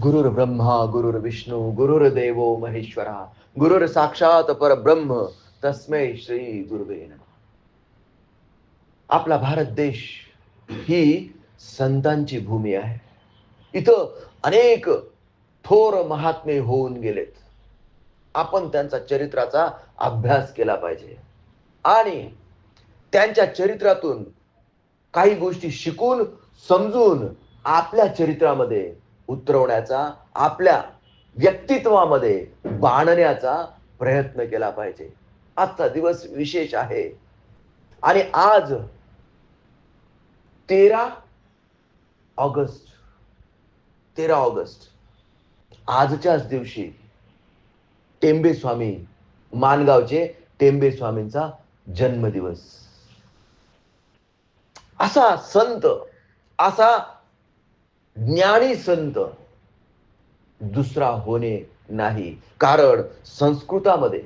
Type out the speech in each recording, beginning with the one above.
गुरुर ब्रह्मा गुरुर विष्णू गुरुर देवो महेश्वरा गुरुर साक्षात परब्रह्म तस्मै श्री गुरुवे आपला भारत देश ही संतांची भूमी आहे. इथं अनेक थोर महात्मे होऊन गेलेत. आपण त्यांचा चरित्राचा अभ्यास केला पाहिजे. आणि त्यांच्या चरित्रातून काही गोष्टी शिकून समजून आपल्या चरित्रामध्ये उतरवण्याचा आपल्या व्यक्तित्वामध्ये बाणण्याचा प्रयत्न केला पाहिजे. आजचा दिवस विशेष आहे. आणि आज तेरा ऑगस्ट तेरा ऑगस्ट आजच्याच दिवशी टेंबे स्वामी मानगावचे टेंबे स्वामींचा जन्मदिवस. असा संत असा ज्ञानी संत दुसरा होणे नाही. कारण संस्कृतामध्ये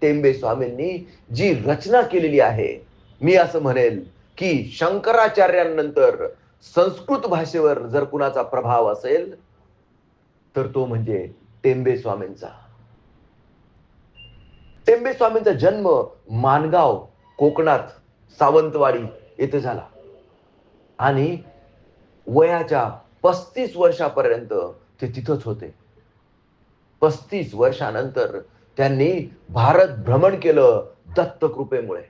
टेंबे स्वामींनी जी रचना केलेली आहे मी असं म्हणेल की शंकराचार्यांनंतर संस्कृत भाषेवर जर कुणाचा प्रभाव असेल तर तो म्हणजे टेंबे स्वामींचा. टेंबे स्वामींचा जन्म मानगाव कोकणात सावंतवाडी येथे झाला. आणि वयाच्या पस्तीस वर्षापर्यंत ते तिथंच होते. पस्तीस वर्षानंतर त्यांनी भारत भ्रमण केलं दत्त कृपेमुळे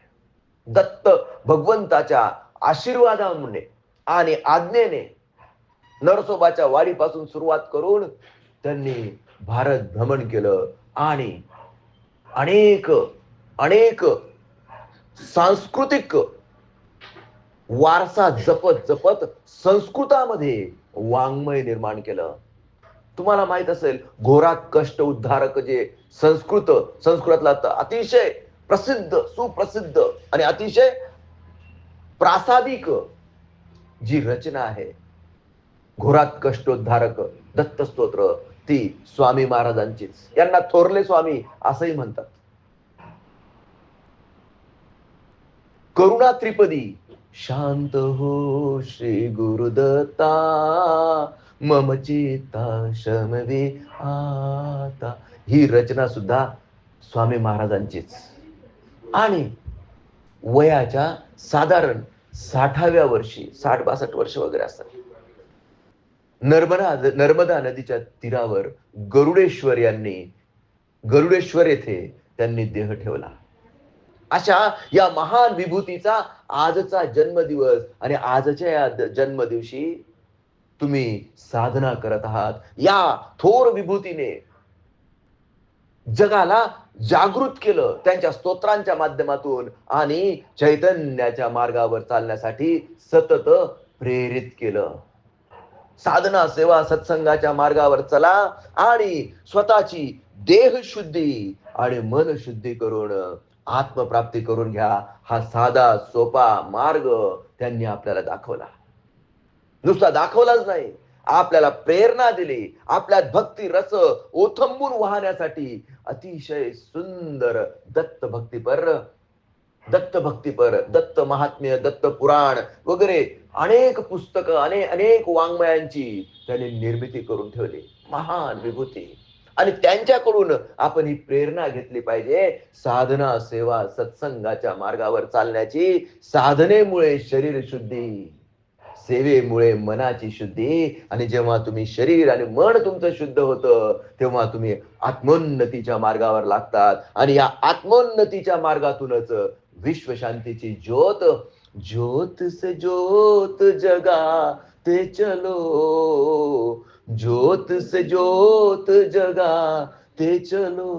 दत्त भगवंताच्या आशीर्वादामुळे आणि आज्ञेने नरसोबाच्या वाडीपासून सुरुवात करून त्यांनी भारत भ्रमण केलं आणि अनेक अनेक सांस्कृतिक वारसा जपत जपत संस्कृतामध्ये वाङ्मय निर्माण केलं. तुम्हाला माहीत असेल घोरात कष्ट उद्धारक जे संस्कृत संस्कृतातला अतिशय प्रसिद्ध सुप्रसिद्ध आणि अतिशय प्रासादिक जी रचना आहे घोरात कष्टोद्धारक दत्तस्तोत्र ती स्वामी महाराजांचीच. यांना थोरले स्वामी असंही म्हणतात. करुणा त्रिपदी शांत हो श्री गुरुदत्ता मम चित्ता शमवे आता. ही रचना सुद्धा स्वामी महाराजांचीच. आणि वयाच्या साधारण साठाव्या वर्षी साठ बासष्ट वर्ष वगैरे असतात. नर्मदा नर्मदा नदीच्या तीरावर गरुडेश्वर यांनी गरुडेश्वर येथे त्यांनी देह ठेवला. अशा या महान विभूतीचा आजचा जन्मदिवस आणि आजच्या या जन्मदिवशी तुम्ही साधना करत आहात. या थोर विभूतीने जगाला जागृत केलं त्यांच्या स्तोत्रांच्या माध्यमातून आणि चैतन्याच्या मार्गावर चालण्यासाठी सतत प्रेरित केलं. साधना सेवा सत्संगाच्या मार्गावर चला आणि स्वतःची देह शुद्धी आणि मन शुद्धी करून आत्मप्राप्ती करून घ्या. हा साधा सोपा मार्ग त्यांनी आपल्याला दाखवला. नुसता दाखवलाच नाही. आपल्याला प्रेरणा दिली. आपल्यात भक्ती रस ओथंबून वाहण्यासाठी अतिशय सुंदर दत्त भक्तीपर दत्त भक्तीपर दत्त महात्म्य दत्त पुराण वगैरे अनेक पुस्तकं अनेक अनेक वाङ्मयांची त्यांनी निर्मिती करून ठेवली. महान विभूती. आणि त्यांच्याकडून आपण ही प्रेरणा घेतली पाहिजे. साधना सेवा सत्संगाच्या मार्गावर चालण्याची साधनेमुळे शरीर शुद्धी सेवेमुळे मनाची शुद्धी. आणि जेव्हा तुम्ही शरीर आणि मन तुमचं शुद्ध होतं तेव्हा तुम्ही आत्मोन्नतीच्या मार्गावर लागतात. आणि या आत्मोन्नतीच्या मार्गातूनच विश्वशांतीची ज्योत ज्योत से ज्योत जगा. ते चलो ज्योत से ज्योत जगाते चलो।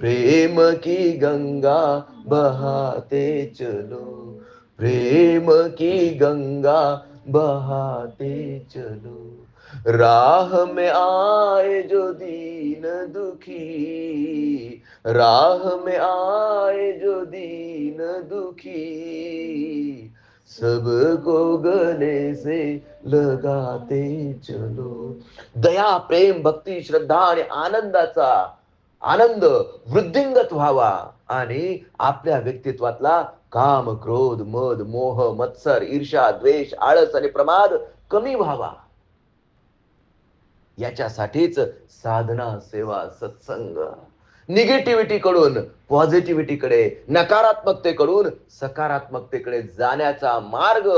प्रेम की गंगा बहाते चलो, प्रेम की गंगा बहाते चलो। राह में आए जो दीन दुखी, राह में आए जो दीन दुखी सबको गले से लगाते चलो. दया प्रेम भक्ती श्रद्धा आणि आनंदाचा आनंद वृद्धिंगत व्हावा आणि आपल्या व्यक्तित्वातला काम क्रोध मद मोह मत्सर ईर्षा द्वेष आळस आणि प्रमाद कमी व्हावा. याच्यासाठीच साधना सेवा सत्संग. निगेटिव्हिटी कडून पॉझिटिव्हिटीकडे नकारात्मकतेकडून सकारात्मकतेकडे जाण्याचा मार्ग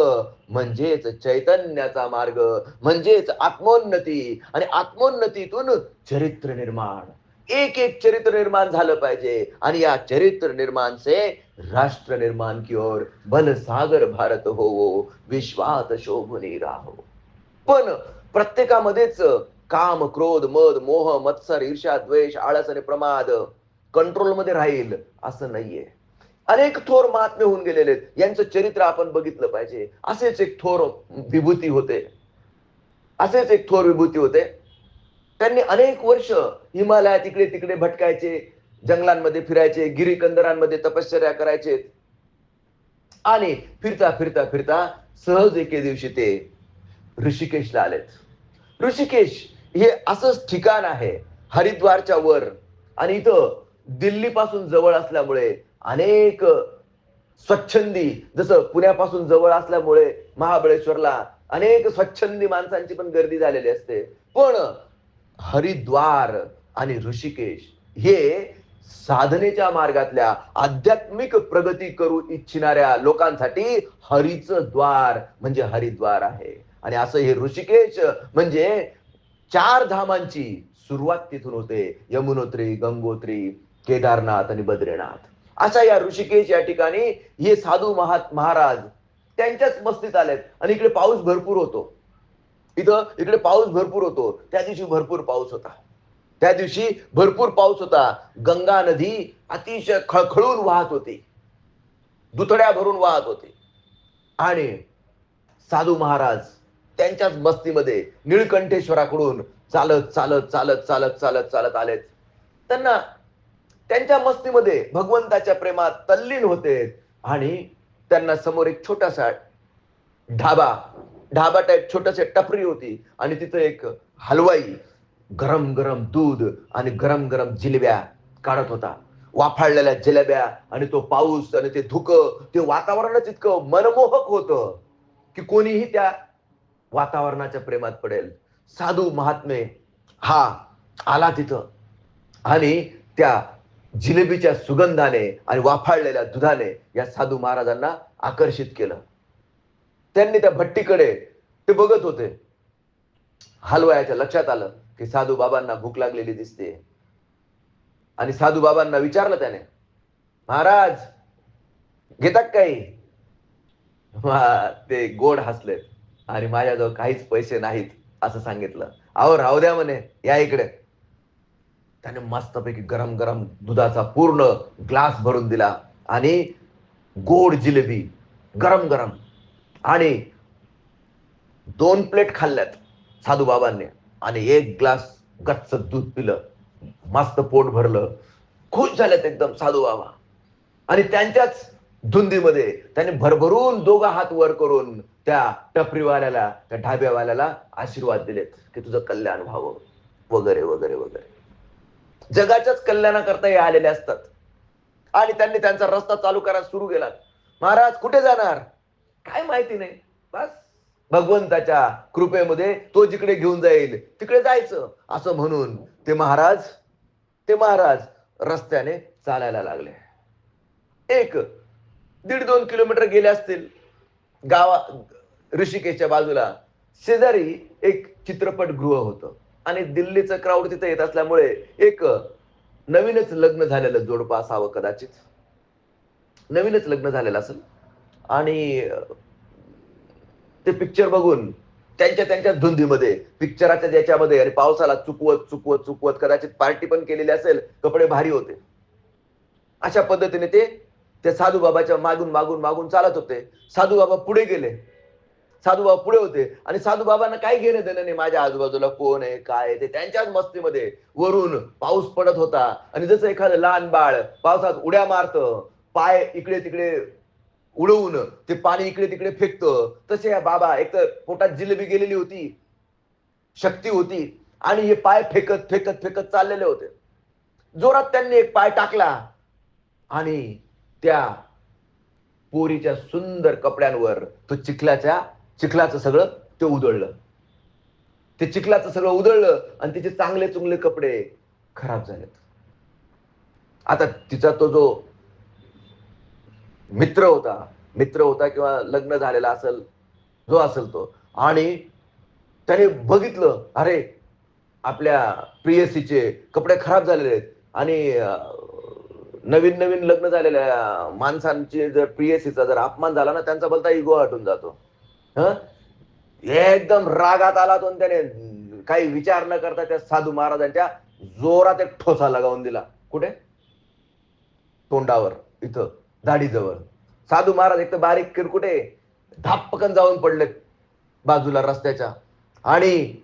म्हणजेच चैतन्याचा मार्ग म्हणजेच आत्मोन्नती आणि आत्मोन्नतीतून चरित्र निर्माण. एक एक चरित्र निर्माण झालं पाहिजे आणि या चरित्र निर्माण से राष्ट्र निर्माण की ओर बल सागर भारत होवो विश्वात शोभनी राहो. पण प्रत्येकामध्येच काम क्रोध मद मोह मत्सर ईर्षा द्वेष आळस आणि प्रमाद कंट्रोलमध्ये राहील असं नाहीये. अनेक थोर महात्मे होऊन गेलेले आहेत. यांचं चरित्र आपण बघितलं पाहिजे. असेच एक थोर विभूती होते. असेच एक थोर विभूती होते. त्यांनी अनेक वर्ष हिमालयात इकडे तिकडे भटकायचे जंगलांमध्ये फिरायचे गिरीकंदरांमध्ये तपश्चर्या करायचे. आणि फिरता फिरता फिरता सहज एके दिवशी ते ऋषिकेशला आलेत. ऋषिकेश हे असंच ठिकाण आहे हरिद्वारच्या वर. आणि इथं दिल्लीपासून जवळ असल्यामुळे अनेक स्वच्छंदी जसं पुण्यापासून जवळ असल्यामुळे महाबळेश्वरला अनेक स्वच्छंदी माणसांची पण गर्दी झालेली असते. पण हरिद्वार आणि ऋषिकेश हे साधनेच्या मार्गातल्या आध्यात्मिक प्रगती करू इच्छिणाऱ्या लोकांसाठी हरीचं द्वार म्हणजे हरिद्वार आहे. आणि असं हे ऋषिकेश म्हणजे चार धामांची सुरुवात तिथून होते. यमुनोत्री गंगोत्री केदारनाथ आणि बद्रीनाथ. अशा या ऋषिकेश या ठिकाणी हे साधू महात महाराज त्यांच्याच मस्तीत आलेत. आणि इकडे पाऊस भरपूर होतो. इथं इकडे पाऊस भरपूर होतो. त्या दिवशी भरपूर पाऊस होता. त्या दिवशी भरपूर पाऊस होता. गंगा नदी अतिशय खळखळून वाहत होती. दुथड्या भरून वाहत होती. आणि साधू महाराज त्यांच्याच मस्तीमध्ये निळकंठेश्वराकडून चालत चालत चालत चालत चालत चालत आलेत. त्यांना त्यांच्या मस्तीमध्ये भगवंताच्या प्रेमात तल्लीन होते आणि त्यांना समोर एक छोटासा ढाबा ढाबा टाईप छोटसे टपरी होती आणि तिथं एक हलवाई गरम गरम दूध आणि गरम गरम जिलेब्या काढत होता. वाफाळलेल्या जिलेब्या आणि तो पाऊस आणि ते धुकं ते वातावरणच इतकं मनमोहक होतं की कोणीही त्या वातावरणाच्या प्रेमात पडेल. साधू महात्मे हा आला तिथं. आणि त्या जिलेबीच्या सुगंधाने आणि वाफाळलेल्या दुधाने या साधू महाराजांना आकर्षित केलं. त्यांनी त्या भट्टीकडे ते बघत होते. हलवायाच्या लक्षात आलं की साधू बाबांना भूक लागलेली दिसते. आणि साधू बाबांना विचारलं त्याने महाराज घेतात काही? ते गोड हसलेत. आणि माझ्याजवळ काहीच पैसे नाहीत असं सांगितलं. अहो राहू द्या म्हणे या इकडे. त्याने मस्तपैकी गरम गरम दुधाचा पूर्ण ग्लास भरून दिला आणि गोड जिलेबी गरम गरम आणि दोन प्लेट खाल्ल्यात साधू बाबांनी आणि एक ग्लास गच्च दूध पिलं. मस्त पोट भरलं. खुश झाल्यात एकदम साधू बाबा. आणि त्यांच्याच धुंदीमध्ये त्यांनी भरभरून दोघा हात वर करून त्या टपरीवाल्याला त्या ढाब्यावाल्याला आशीर्वाद दिलेत की तुझं कल्याण व्हावं. वगैरे वगैरे वगैरे. जगाच्याच कल्याणाकरता हे आलेले असतात. आणि त्यांनी त्यांचा रस्ता चालू करायला सुरू केला महाराज कुठे जाणार? काय माहिती नाही. बस. भगवंताच्या कृपेमध्ये तो जिकडे घेऊन जाईल तिकडे जायचं. असं म्हणून ते महाराज ते महाराज रस्त्याने चालायला लागले. एक दीड दोन किलोमीटर गेले असतील. गावा ऋषिकेशच्या बाजूला. शेजारी एक चित्रपटगृह होतं. आणि दिल्लीचं क्राऊड तिथे येत असल्यामुळे एक नवीनच लग्न झालेलं जोडपं असावं कदाचित. नवीनच लग्न झालेलं असेल. आणि ते पिक्चर बघून त्यांच्या त्यांच्या धुंदीमध्ये पिक्चराच्या ज्याच्यामध्ये आणि पावसाला चुकवत चुकवत चुकवत कदाचित पार्टी पण केलेली असेल कपडे भारी होते. अशा पद्धतीने ते ते साधू बाबाच्या मागून मागून मागून चालत होते. साधू बाबा पुढे गेले. साधू बाबा पुढे होते. आणि साधू बाबांना काय घेणं देणं नाही. माझ्या आजूबाजूला कोण आहे? काय आहे? ते त्यांच्याच मस्तीमध्ये वरून पाऊस पडत होता. आणि जसं एखादं लहान बाळ पावसात उड्या मारतं पाय इकडे तिकडे उडवून ते पाणी इकडे तिकडे फेकतं. तसे या बाबा एक तर पोटात जिलेबी गेलेली होती शक्ती होती आणि हे पाय फेकत फेकत फेकत चाललेले होते. जोरात त्यांनी एक पाय टाकला आणि त्या पोरीच्या सुंदर कपड्यांवर तो चिखलाच्या चिखलाचं सगळं ते उधळलं. ते चिखलाचं सगळं उधळलं आणि तिचे चांगले चुंगले कपडे खराब झालेत. आता तिचा तो जो मित्र होता मित्र होता किंवा लग्न झालेला असेल जो असेल तो आणि त्याने बघितलं अरे आपल्या प्रियसीचे कपडे खराब झालेले आहेत आणि नवीन नवीन लग्न झालेल्या माणसांची जर प्रियसीचा जर अपमान झाला ना त्यांचा बोलता इगो हटून जातो. हं? एकदम रागात आला तो त्याने काही विचार न करता त्या साधू महाराजांच्या जोरात एक ठोसा लगावून दिला. कुठे? तोंडावर इथं दाढीजवळ. साधू महाराज एक तर बारीक किरकुटे धापकन जाऊन पडले बाजूला रस्त्याच्या. आणि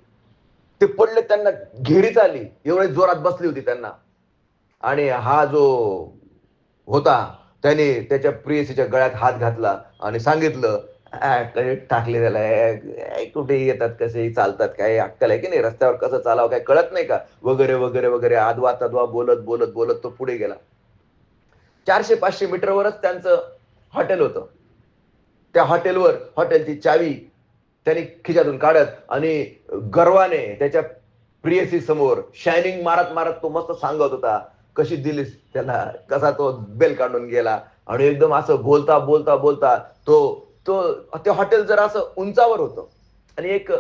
ते पडले त्यांना घेरीच आली. एवढे जोरात बसली होती त्यांना. आणि हा जो होता त्याने त्याच्या प्रियसीच्या गळ्यात हात घातला आणि सांगितलं टाकले त्याला कुठे येतात कसे चालतात काय अक्कल आहे की नाही? रस्त्यावर कसं चालावं काय कळत नाही का? वगैरे वगैरे वगैरे आदवा तदवा बोलत बोलत बोलत तो पुढे गेला. चारशे पाचशे मीटरवरच त्यांचं हॉटेल होतं. त्या हॉटेलवर हॉटेलची चावी त्यांनी खिशातून काढत आणि गर्वाने त्याच्या प्रियसी समोर शायनिंग मारत मारत तो मस्त सांगत होता कशी दिलीस त्याला? कसा तो बेल काढून गेला? आणि एकदम असं बोलता बोलता बोलता तो तो ते हॉटेल जर असं उंचावर होतं. आणि एक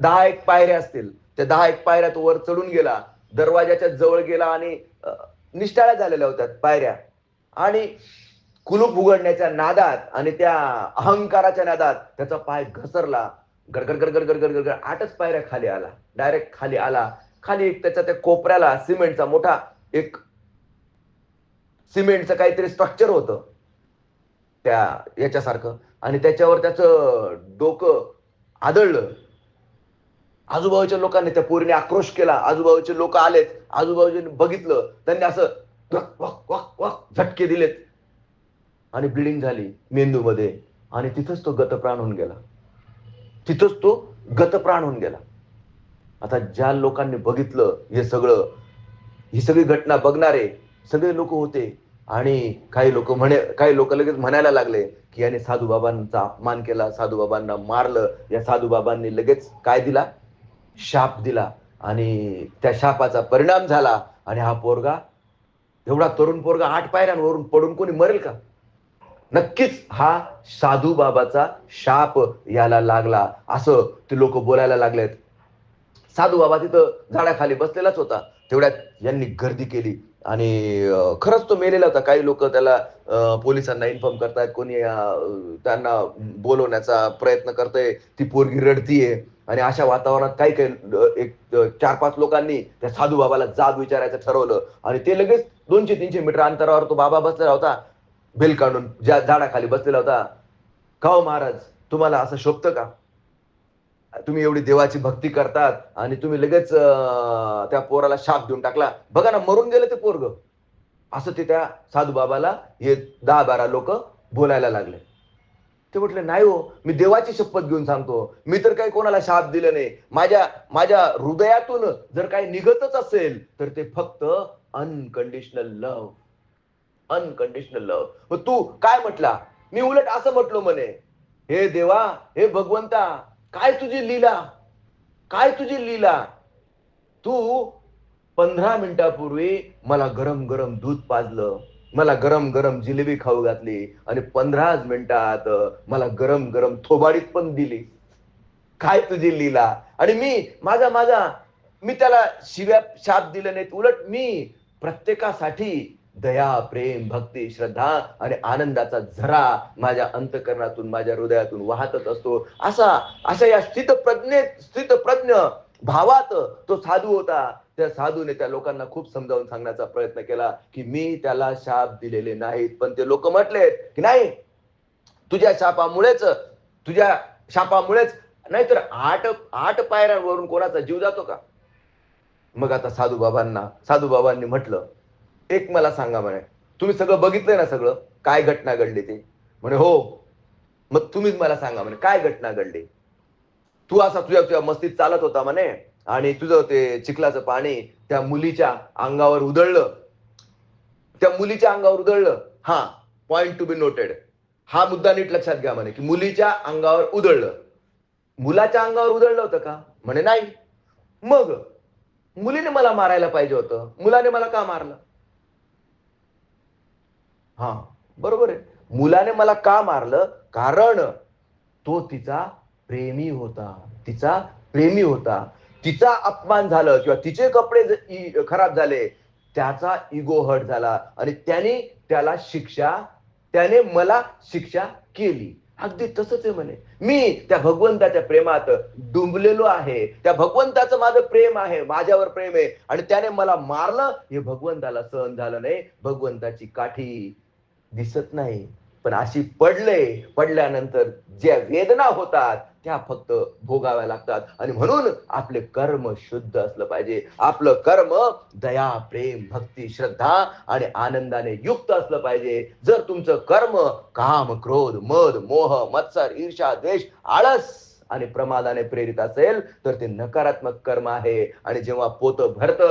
दहा एक पायऱ्या असतील. त्या दहा एक पायऱ्या तो वर चढून गेला. दरवाजाच्या जवळ गेला आणि निष्ठाळ्या झालेल्या होत्या पायऱ्या. आणि कुलूप उघडण्याच्या नादात आणि त्या अहंकाराच्या नादात त्याचा पाय घसरला. गडगड गडगड गडगड गडगड आठच पायऱ्या खाली आला. डायरेक्ट खाली आला. खाली एक त्याच्या त्या कोपऱ्याला सिमेंटचा मोठा एक सिमेंटचं काहीतरी स्ट्रक्चर होतं. त्या याच्यासारखं. आणि त्याच्यावर त्याचं डोकं आदळलं. आजूबाजूच्या लोकांनी त्या पोरीने आक्रोश केला. आजूबाजूचे लोक आलेत. आजूबाजूने बघितलं. त्यांनी असं वक वक वक झटके दिलेत. आणि ब्लिडिंग झाली मेंदूमध्ये. आणि तिथंच तो गतप्राण होऊन गेला. तिथंच तो गतप्राण होऊन गेला. आता ज्या लोकांनी बघितलं हे सगळं ही सगळी घटना बघणारे सगळे लोक होते. आणि काही लोक म्हणे काही लोक लगेच म्हणायला लागले की याने साधू बाबांचा अपमान केला साधू बाबांना मारलं या साधू बाबांनी लगेच काय दिला? शाप दिला. आणि त्या शापाचा परिणाम झाला. आणि हा पोरगा एवढा तरुण पोरगा आठ पायऱ्यांवरून पडून कोणी मरेल का? नक्कीच हा साधू बाबाचा शाप याला लागला. असं ते लोक बोलायला लागलेत. साधू बाबा तिथं झाडाखाली बसलेलाच होता. तेवढ्यात यांनी गर्दी केली. आणि खरंच तो मेलेला होता. काही लोक त्याला पोलिसांना इन्फॉर्म करतायत. कोणी त्यांना बोलवण्याचा प्रयत्न करतय. ती पोरगी रडतीये. आणि अशा वातावरणात काही काही एक चार पाच लोकांनी त्या साधू बाबाला जाब विचारायचं ठरवलं. आणि ते लगेच दोनशे तीनशे मीटर अंतरावर तो बाबा बसलेला होता. बेल काढून ज्या झाडाखाली बसलेला होता. का हो महाराज तुम्हाला असं शोभतं का? तुम्ही एवढी देवाची भक्ती करतात आणि तुम्ही लगेच त्या पोराला शाप देऊन टाकला. बघा ना मरून गेलं ते पोरग. असं ते त्या साधू बाबाला हे दहा बारा लोक बोलायला लागले. ते म्हटले नाही हो मी देवाची शपथ घेऊन सांगतो. मी तर काही कोणाला शाप दिलं नाही. माझ्या माझ्या हृदयातून जर काही निघतच असेल तर ते फक्त अनकंडिशनल लव अनकंडिशनल लव मग तू काय म्हटला? मी उलट असं म्हटलो म्हणे हे देवा हे भगवंता काय तुझी लीला? काय तुझी लीला? तू पंधरा मिनिटापूर्वी मला गरम गरम दूध पाजलं मला गरम गरम जिलेबी खाऊ घातली आणि पंधराच मिनिटात मला गरम गरम थोबाडीत पण दिली. काय तुझी लीला? आणि मी माझा माझा मी त्याला शिव्या शाप दिलं नाहीत. उलट मी प्रत्येकासाठी दया प्रेम भक्ती श्रद्धा आणि आनंदाचा झरा माझ्या अंतकरणातून माझ्या हृदयातून वाहतच असतो. असा अशा या स्थितप्रज्ञेत स्थितप्रज्ञ भावात तो साधू होता. त्या साधूने त्या लोकांना खूप समजावून सांगण्याचा प्रयत्न केला की मी त्याला शाप दिलेले नाहीत. पण ते लोक म्हटलेत की नाही तुझ्या शापामुळेच तुझ्या शापामुळेच नाहीतर आठ आठ पायऱ्यांवरून कोणाचा जीव जातो का? मग आता साधू बाबांना साधू बाबांनी म्हटलं एक मला सांगा म्हणे तुम्ही सगळं बघितलंय ना सगळं? काय घटना घडली ते? म्हणे हो. मग तुम्हीच मला सांगा म्हणे काय घटना घडली? तू असा तुझ्या तुझ्या मस्तीत चालत होता म्हणे आणि तुझं ते चिखलाचं पाणी त्या मुलीच्या अंगावर उधळलं. त्या मुलीच्या अंगावर उधळलं. हा पॉइंट टू बी नोटेड हा मुद्दा नीट लक्षात घ्या म्हणे की मुलीच्या अंगावर उधळलं. मुलाच्या अंगावर उधळलं होतं का? म्हणे नाही. मग मुलीने मला मारायला पाहिजे होतं. मुलाने मला का मारलं? हा बरोबर आहे. मुलाने मला का मारलं? कारण तो तिचा प्रेमी होता. तिचा प्रेमी होता. तिचा अपमान झालं किंवा तिचे कपडे खराब झाले त्याचा इगो हर्ट झाला आणि त्याने त्याला शिक्षा त्याने मला शिक्षा केली. अगदी तसंच आहे म्हणे. मी त्या भगवंताच्या प्रेमात डुंबलेलो आहे. त्या भगवंताचं माझं प्रेम आहे माझ्यावर प्रेम आहे. आणि त्याने मला मारलं हे भगवंताला सहन झालं नाही. भगवंताची काठी दिसत नाही. पण अशी पडले पडल्यानंतर ज्या वेदना होतात त्या फक्त भोगाव्या लागतात. आणि म्हणून आपले कर्म शुद्ध असलं पाहिजे. आपलं कर्म दया प्रेम भक्ती श्रद्धा आणि आनंदाने युक्त असलं पाहिजे. जर तुमचं कर्म काम क्रोध मद मोह मत्सर ईर्षा द्वेष आळस आणि प्रमादाने प्रेरित असेल तर ते नकारात्मक कर्म आहे. आणि जेव्हा पोत भरत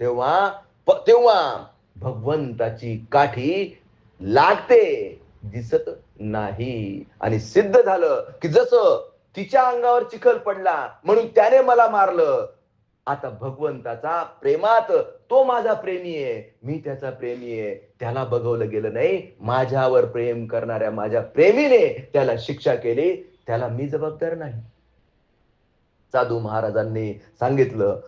तेव्हा तेव्हा भगवंताची काठी लागते दिसत नाही. आणि सिद्ध झालं की जसं तिच्या अंगावर चिखल पडला म्हणून त्याने मला मारलं. आता भगवंताचा प्रेमात तो माझा प्रेमी आहे. मी त्याचा प्रेमी आहे. त्याला बघवलं गेलं नाही. माझ्यावर प्रेम करणाऱ्या माझ्या प्रेमीने त्याला शिक्षा केली. त्याला मी जबाबदार नाही. साधू महाराजांनी सांगितलं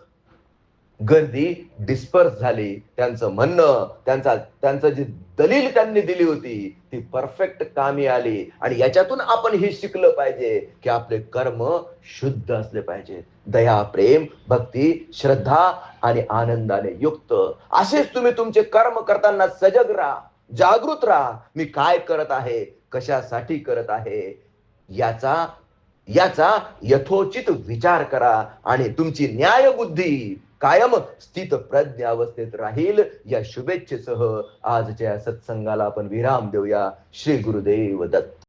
गर्दी डिस्पर्स झाली. त्यांचं म्हणणं त्यांचा त्यांचं जी दलील त्यांनी दिली होती ती परफेक्ट कामी आली. आणि याच्यातून आपण हे शिकलं पाहिजे की आपले कर्म शुद्ध असले पाहिजेत. दया प्रेम भक्ती श्रद्धा आणि आनंदाने युक्त. असेच तुम्ही तुमचे कर्म करताना सजग राहा जागृत राहा. मी काय करत आहे? कशासाठी करत आहे? याचा याचा यथोचित विचार करा आणि तुमची न्यायबुद्धी कायम स्थित प्रज्ञ अवस्थेत राहील. या शुभेच्छेसह आजच्या सत्संगाला आपण विराम देऊया. श्री गुरुदेव दत्त.